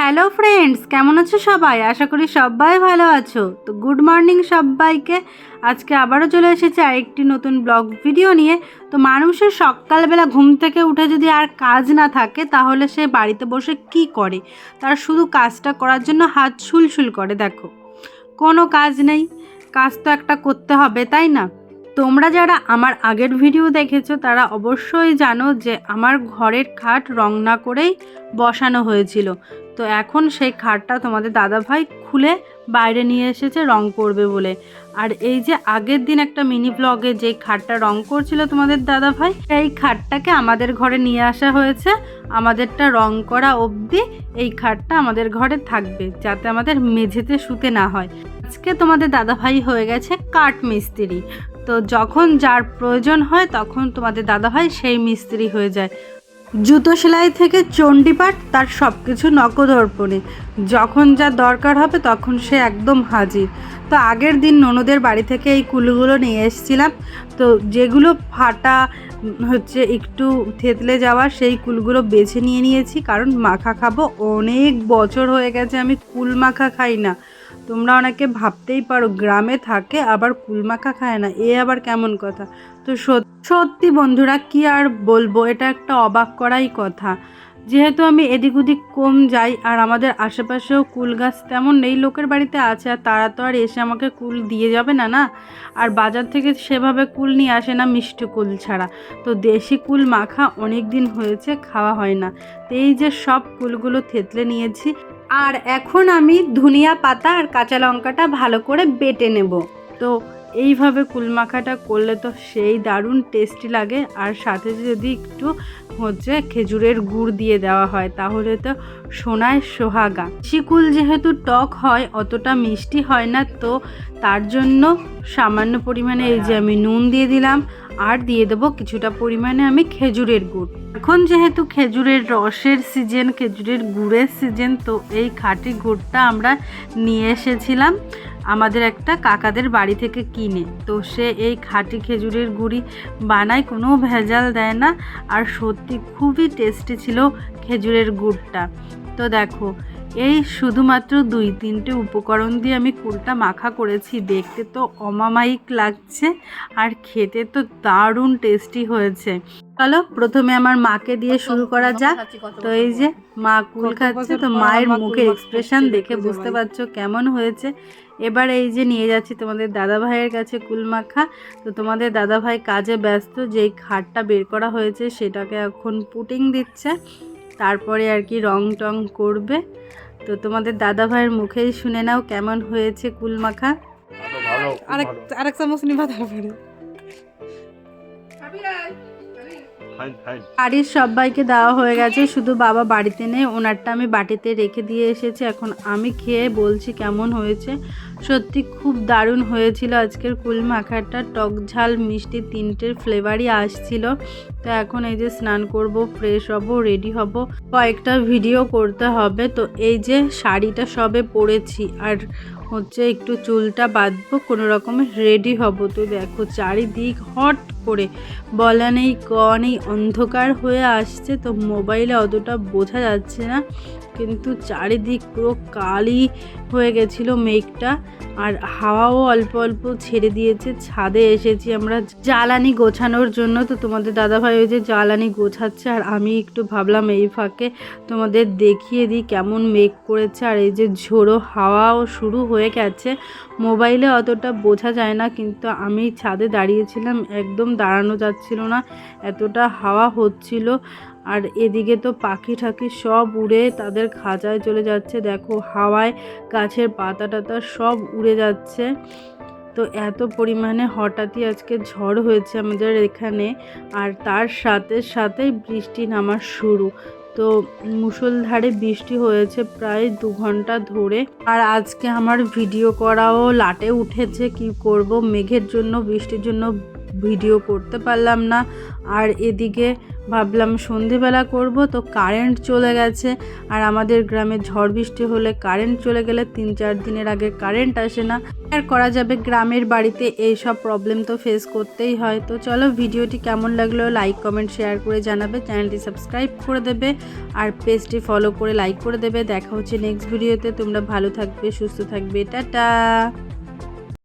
Hello friends কেমন আছো সবাই? আশা করি সবাই ভালো আছো। তো গুড মর্নিং সবাইকে। আজকে আবারও চলে এসেছি আরেকটি নতুন ব্লগ ভিডিও নিয়ে। তো মানুষের সকালবেলা ঘুম থেকে উঠে যদি আর কাজ না থাকে, তাহলে সে বাড়িতে বসে কি করে? তার শুধু কাজটা করার জন্য হাত শুলশুল করে, দেখো। কোনো কাজ নেই। কাজ তো একটা করতে হবে, তাই না? তোমরা যারা আমার আগের ভিডিও দেখেছ, তারা অবশ্যই জানো যে আমার ঘরের খাট রং না করেই বসানো হয়েছিল। তো এখন সেই খাটটা তোমাদের দাদাভাই খুলে বাইরে নিয়ে এসেছে রং করবে বলে। আর এই যে আগের দিন একটা মিনি ব্লগে যে খাটটা রং করছিল তোমাদের দাদাভাই, সেই খাটটাকে আমাদের ঘরে নিয়ে আসা হয়েছে। আমাদেরটা রং করা অবধি এই খাটটা আমাদের ঘরে থাকবে, যাতে আমাদের মেঝেতে শুতে না হয়। আজকে তোমাদের দাদাভাই হয়ে গেছে কাঠ মিস্ত্রি। তো যখন যার প্রয়োজন হয় তখন তোমাদের দাদাভাই সেই মিস্ত্রি হয়ে যায়। জুতো সেলাই থেকে চণ্ডীপাঠ, তার সব কিছু নকদর্পণে যখন যা দরকার হবে তখন সে একদম হাজির। তো আগের দিন ননদের বাড়ি থেকে এই কুলগুলো নিয়ে এসেছিলাম। তো যেগুলো ফাটা, হচ্ছে একটু থেতলে যাওয়া, সেই কুলগুলো বেছে নিয়ে নিয়েছি। কারণ মাখা খাব, অনেক বছর হয়ে গেছে আমি কুল মাখা খাই না। তোমরা অনেকে ভাবতেই পারো, গ্রামে থাকে, আবার কুল মাখা খায় না। এ আবার কেমন কথা? তো সত- সত্যি বন্ধুরা, কি আর বলব? এটা একটা অবাক করাই কথা। যেহেতু আমি এদিক ওদিক কম যাই, আর আমাদের আশেপাশেও কুল গাছ তেমন নেই, লোকের বাড়িতে আছে, আর তারা তো আর এসে আমাকে কুল দিয়ে যাবে না না? আর বাজার থেকে সেভাবে কুল নিয়ে আসে না মিষ্টি কুল ছাড়া। তো দেশি কুল মাখা অনেক দিন হয়েছে, খাওয়া হয় না। তো এই যে সব কুলগুলো থেতলে নিয়েছি, আর এখন আমি ধনিয়া পাতা আর কাঁচা লঙ্কাটা ভালো করে বেটে নেব। তো এইভাবে কুলমাখাটা করলে তো সেই দারুণ টেস্টি লাগে। আর সাথে যদি একটু হচ্ছে খেজুরের গুড় দিয়ে দেওয়া হয়, তাহলে তো সোনায় সোহাগা। শিকুল যেহেতু টক হয়, অতটা মিষ্টি হয় না, তো তার জন্য সামান্য পরিমাণে এই যে আমি নুন দিয়ে দিলাম। আর দিয়ে দেবো কিছুটা পরিমাণে আমি খেজুরের গুড়। এখন যেহেতু খেজুরের রসের সিজন খেজুরের গুড়ের সিজন তো এই খাঁটি গুড়টা আমরা নিয়ে এসেছিলাম আমাদের একটা কাকাদের বাড়ি থেকে কিনে। তো সে এই খাঁটি খেজুরের গুড়ি বানায়, কোনো ভেজাল দেয় না। আর সত্যি খুবই টেস্টি ছিল খেজুরের গুড়টা। তো দেখো এই শুধুমাত্র দুই তিনটে উপকরণ দিয়ে আমি কুলটা মাখা করেছি। দেখতে তো অমামায়িক লাগছে আর খেতে তো দারুণ টেস্টি হয়েছে। চলো প্রথমে আমার মাকে দিয়ে শুরু করা যাক। তো এই যে মা কুল খাচ্ছে তো মায়ের মুখের এক্সপ্রেশন দেখে বুঝতে পারছ কেমন হয়েছে। এবার এই যে নিয়ে যাচ্ছি তোমাদের দাদা ভাইয়ের কাছে কুল মাখা। তো তোমাদের দাদা ভাই কাজে ব্যস্ত যেই খাটটা বের করা হয়েছে সেটাকে এখন পুটিং দিচ্ছে। তারপরে আর কি রং টং করবে। তো তোমাদের দাদা ভাইয়ের মুখেই শুনে নাও কেমন হয়েছে কুল মাখা আরেক। আরেক চামচ নিবা তারপরে। ফাইন ফাইন বাড়ির সবাইকে দেওয়া হয়ে গেছে শুধু বাবা বাড়িতে নেই ওনারটা আমি বাটিতে রেখে দিয়ে এসেছি এখন আমি খেয়ে বলছি কেমন হয়েছে। সত্যি খুব দারুণ হয়েছিল আজকের কুল মাখাটা টক ঝাল, মিষ্টি তিনটের ফ্লেভারই আসছিল। তো এখন এই যে স্নান করব ফ্রেশ হব রেডি হব। কয়েকটা ভিডিও করতে হবে। তো এই যে শাড়িটা সবে পরেছি, আর হচ্ছে একটু চুলটা বাঁধবো, কোনো রকমে রেডি হব। তো দেখো চারিদিক হট করে, বলা নেই, ক নেই, অন্ধকার হয়ে আসছে। তো মোবাইলে অতটা বোঝা যাচ্ছে না। কিন্তু চারিদিক পুরো কালি হয়ে গেছিল মেঘটা। আর হাওয়াও অল্প অল্প ছেড়ে দিয়েছে, ছাদে এসেছি আমরা জ্বালানি গোছানোর জন্য। তো তোমাদের দাদাভাই ওই যে জ্বালানি গোছাচ্ছে, আর আমি একটু ভাবলাম এই ফাঁকে তোমাদের দেখিয়ে দিই কেমন মেঘ করেছে। আর এই যে ঝোড়ো হাওয়াও শুরু হয়ে গেছে। মোবাইলে অতটা বোঝা যায় না, কিন্তু আমি ছাদে দাঁড়িয়েছিলাম, একদম দাঁড়ানো যাচ্ছিল না। এতটা হাওয়া হচ্ছিল। আর এদিকে তো পাখি ঠাকি সব উড়ে তাদের খাঁচায় চলে যাচ্ছে। দেখো হাওয়ায় গাছের পাতা টাতা সব উড়ে যাচ্ছে। তো এত পরিমাণে হঠাৎই আজকে ঝড় হয়েছে আমাদের এখানে আর তার সাথে সাথেই বৃষ্টি নামার শুরু। তো মুষলধারে বৃষ্টি হয়েছে প্রায় দু ঘণ্টা ধরে। আর আজকে আমার ভিডিও করাও লাটে উঠেছে, কি করব? মেঘের জন্য, বৃষ্টির জন্য ভিডিও করতে পারলাম না। আর এদিকে ভাবলাম সন্ধেবেলা করব, তো কারেন্ট চলে গেছে। আর আমাদের গ্রামে ঝড় বৃষ্টি হলে কারেন্ট চলে গেলে তিন চার দিনের আগে কারেন্ট আসে না। আর করা যাবে গ্রামের বাড়িতে, এই সব প্রবলেম তো ফেস করতেই হয়। তো চলো ভিডিওটি কেমন লাগল লাইক কমেন্ট শেয়ার করে জানাবে। চ্যানেলটি সাবস্ক্রাইব করে দেবে। আর পেজটি ফলো করে লাইক করে দেবে। দেখা হচ্ছে নেক্সট ভিডিওতে তোমরা ভালো থাকবে, সুস্থ থাকবে। টাটা!